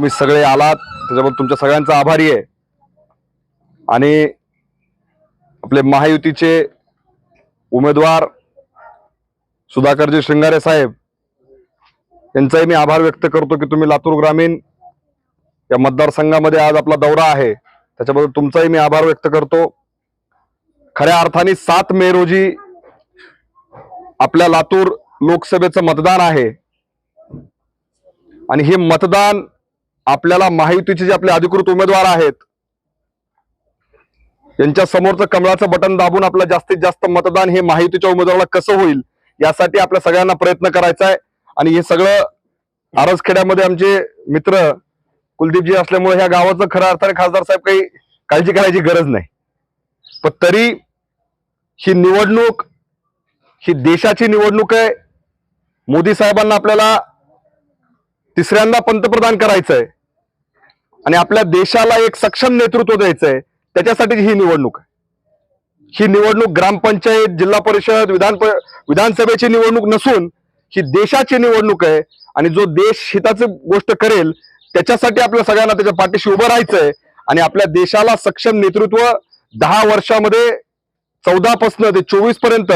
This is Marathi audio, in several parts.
तुम्ही सगळे आलात त्याच्याबद्दल तुमच्या सगळ्यांचा आभारी आहे. आणि आपले महायुतीचे उमेदवार सुधाकरजी श्रृंगारे साहेब यांचाही मी आभार व्यक्त करतो की तुम्ही लातूर ग्रामीण या मतदारसंघामध्ये आज आपला दौरा आहे. त्याच्याबद्दल तुमचाही मी आभार व्यक्त करतो. खऱ्या अर्थाने सात मे रोजी आपल्या लातूर लोकसभेचं मतदान आहे. आणि हे मतदान आपल्याला महायुतीचे जे आपले अधिकृत उमेदवार आहेत यांच्या समोरचं कमळाचं बटन दाबून आपलं जास्तीत जास्त मतदान हे महायुतीच्या उमेदवाराला कसं होईल यासाठी आपल्या सगळ्यांना प्रयत्न करायचा आहे. आणि हे सगळं आरसखेड्यामध्ये आमचे मित्र कुलदीपजी असल्यामुळे ह्या गावाचं खऱ्या अर्थाने खासदार साहेब काही काळजी करायची गरज नाही. पण तरी ही निवडणूक ही देशाची निवडणूक आहे. मोदी साहेबांना आपल्याला तिसऱ्यांदा पंतप्रधान करायचं आहे आणि आपल्या देशाला एक सक्षम नेतृत्व द्यायचं आहे त्याच्यासाठी ही निवडणूक आहे. ही निवडणूक ग्रामपंचायत जिल्हा परिषद विधान विधानसभेची निवडणूक नसून ही देशाची निवडणूक आहे. आणि जो देश हिताची गोष्ट करेल त्याच्यासाठी आपल्या सगळ्यांना त्याच्या पाठीशी उभं राहायचंय. आणि आपल्या देशाला सक्षम नेतृत्व दहा वर्षामध्ये चौदा पासनं ते चोवीसपर्यंत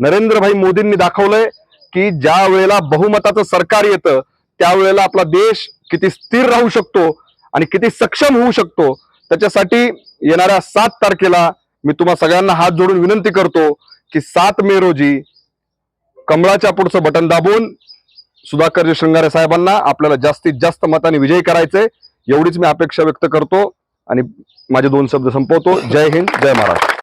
नरेंद्रभाई मोदींनी दाखवलंय की ज्या वेळेला बहुमताचं सरकार येतं त्यावेळेला आपला देश किती स्थिर राहू शकतो आणि किती सक्षम होऊ शकतो त्याच्यासाठी येणाऱ्या सात तारखेला मी तुम्हा सगळ्यांना हात जोडून विनंती करतो की सात मे रोजी कमळाच्या पुढचं बटन दाबून सुधाकरजी शृंगारे साहेबांना आपल्याला जास्तीत जास्त मताने विजयी करायचे एवढीच मी अपेक्षा व्यक्त करतो आणि माझे दोन शब्द संपवतो. जय हिंद जय महाराष्ट्र.